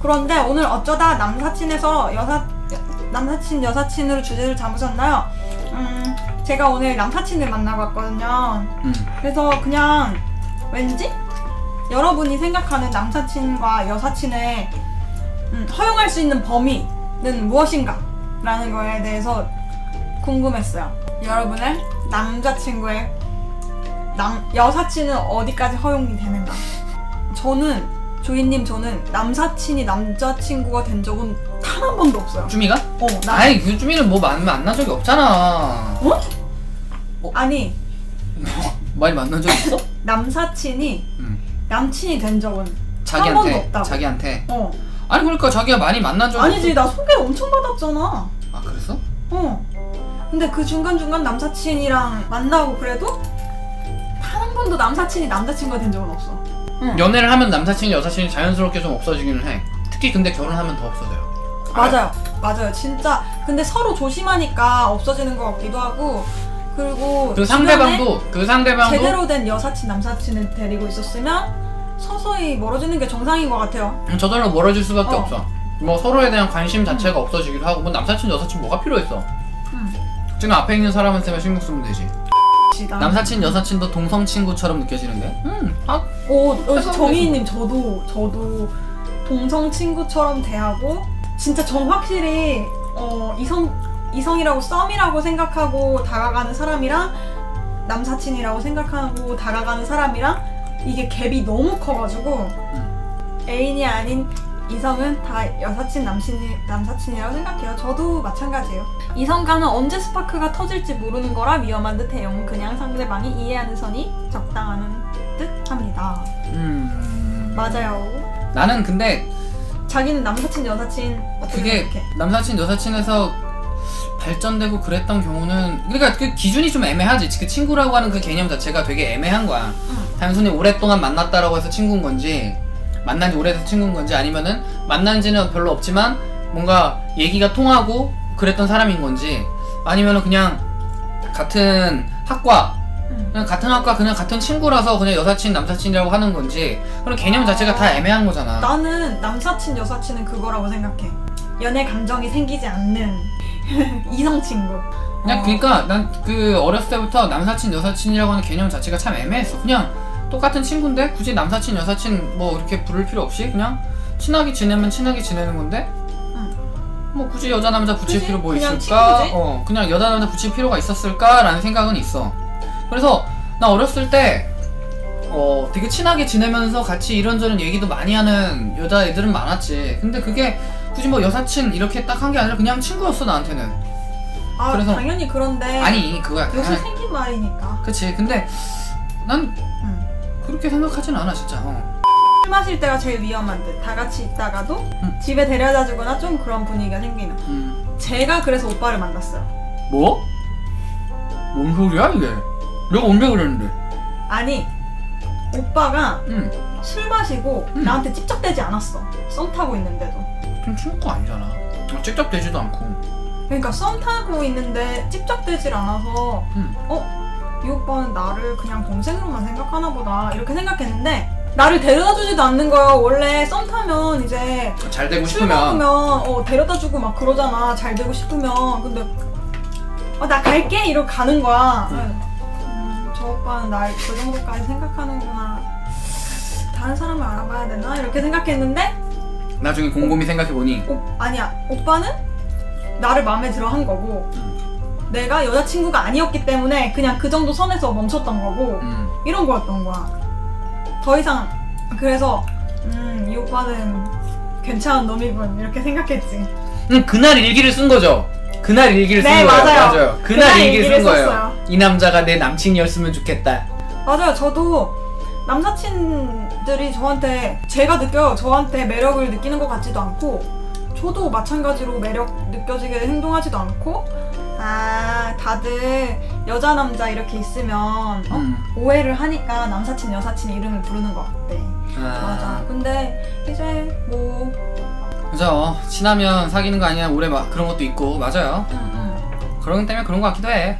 그런데 오늘 어쩌다 남사친에서 여사 남사친 여사친으로 주제를 잡으셨나요? 음 제가 오늘 남사친을 만나고 왔거든요. 음. 그래서 그냥 왠지 여러분이 생각하는 남사친과 여사친의 음, 허용할 수 있는 범위는 무엇인가? 라는 거에 대해서 궁금했어요. 여러분의 남자친구의 남, 여사친은 어디까지 허용이 되는가? 저는, 조이님, 저는 남사친이 남자친구가 된 적은 단 한 번도 없어요. 쭈미가? 어, 나, 아이 그 쭈미는 뭐 만, 만난 적이 없잖아 아니, 많이 만난 적 있어? 남사친이 음. 남친이 된 적은 한 번도 자기한테 없다고. 자기한테 어. 아니 그러니까 자기가 많이 만난 적이 아니지, 나 소개 엄청 받았잖아. 아 그랬어? 어. 근데 그 중간중간 남사친이랑 만나고 그래도 단 한 번도 남사친이 남자친구가 된 적은 없어. 응. 연애를 하면 남사친 여사친이 자연스럽게 좀 없어지기는 해 특히 근데 결혼하면 더 없어져요 맞아요. 맞아요. 진짜. 근데 서로 조심하니까 없어지는 것 같기도 하고. 그리고 그 상대방도 그 상대방도 제대로 된 여사친, 남사친을 데리고 있었으면 서서히 멀어지는 게 정상인 것 같아요. 음, 저절로 멀어질 수밖에 어. 없어 뭐 서로에 대한 관심 자체가 없어지기도 하고 뭐 남사친 여사친 뭐가 필요했어 음. 지금 앞에 있는 사람한테만 신경 쓰면 되지 남... 남사친 여사친도 동성 친구처럼 느껴지는데? 음, 아, 오, 어, 해석은 정희님 저도 저도 동성 친구처럼 대하고 진짜 전 확실히 어, 이성 이성이라고 썸이라고 생각하고 다가가는 사람이랑 남사친이라고 생각하고 다가가는 사람이랑 이게 갭이 너무 커가지고 애인이 아닌 이성은 다 여사친 남친이 남사친이라고 생각해요. 저도 마찬가지예요. 이성과는 언제 스파크가 터질지 모르는 거라 위험한 듯해요. 그냥 상대방이 이해하는 선이 적당하는 듯합니다. 음. 맞아요. 나는 근데 자기는 남사친 여사친 어떻게 그게 생각해? 남사친 여사친에서 발전되고 그랬던 경우는 그러니까 그 기준이 좀 애매하지 그 친구라고 하는 그 개념 자체가 되게 애매한 거야 응. 단순히 오랫동안 만났다라고 해서 친구인 건지 만난 지 오래돼서 친구인 건지 아니면은 만난 지는 별로 없지만 뭔가 얘기가 통하고 그랬던 사람인 건지 아니면은 그냥 같은 학과 응. 그냥 같은 학과 그냥 같은 친구라서 그냥 여사친 남사친이라고 하는 건지 그런 개념 자체가 다 애매한 거잖아 나는 남사친 여사친은 그거라고 생각해. 연애 감정이 생기지 않는 이성 친구. 그냥 어. 그러니까 난 그 어렸을 때부터 남사친 여사친이라고 하는 개념 자체가 참 애매했어. 그냥 똑같은 친구인데 굳이 남사친 여사친 뭐 이렇게 부를 필요 없이 그냥 친하게 지내면 친하게 지내는 건데 응. 뭐 굳이 여자 남자 붙일 그치? 필요 뭐 그냥 있을까? 친구지? 어 그냥 여자 남자 붙일 필요가 있었을까라는 생각은 있어. 그래서 나 어렸을 때 어, 되게 친하게 지내면서 같이 이런저런 얘기도 많이 하는 여자애들은 많았지. 근데 그게 굳이 뭐 여사친 이렇게 딱 한 게 아니라 그냥 친구였어 나한테는. 아 그래서- 당연히 그런데 아니 그거야. 요새 아, 생긴 말이니까. 그치 근데 난 응. 그렇게 생각하진 않아 진짜 어. 술 마실 때가 제일 위험한 듯. 다 같이 있다가도 응. 집에 데려다 주거나 좀 그런 분위기가 생기는. 음. 제가 그래서 오빠를 만났어요. 뭐? 뭔 소리야 이게 내가 언제 그랬는데 아니 오빠가 응 술 마시고 응. 나한테 찝쩍대지 않았어. 썸 타고 있는데도. 좀 친구가 아니잖아 어, 찝쩍대지도 않고 그러니까 썸 타고 있는데 찝쩍대질 않아서 응. 어? 이 오빠는 나를 그냥 동생으로만 생각하나 보다 이렇게 생각했는데 나를 데려다 주지도 않는 거예요. 원래 썸 타면 이제 잘 되고 술 싶으면. 어, 데려다 주고 막 그러잖아. 잘 되고 싶으면. 근데 어, 나 갈게! 이러고 가는 거야. 응. 음, 저 오빠는 날 그 정도까지 생각하는구나. 다른 사람을 알아봐야 되나? 이렇게 생각했는데 나중에 곰곰이 생각해 보니. 오, 아니야. 오빠는 나를 마음에 들어 한 거고 내가 여자친구가 아니었기 때문에 그냥 그 정도 선에서 멈췄던 거고 음. 이런 거였던 거야. 더 이상 그래서 음 이 오빠는 괜찮은 놈이군 이렇게 생각했지. 음, 그날 일기를 쓴 거죠. 그날 일기를 쓴 네, 거예요. 맞아요. 그날, 그날 일기를 쓴 일기를 거예요. 썼어요. 이 남자가 내 남친이었으면 좋겠다. 맞아요. 저도 남사친들이 저한테 제가 느껴요. 저한테 매력을 느끼는 것 같지도 않고 저도 마찬가지로 매력 느껴지게 행동하지도 않고 아 다들 여자 남자 이렇게 있으면 어? 음. 오해를 하니까 남사친 여사친 이름을 부르는 것 같대. 맞아. 근데 이제 뭐 그죠 친하면 사귀는 거 아니야 오래 막 그런 것도 있고 맞아요 응, 응. 그런 때문에 그런 거 같기도 해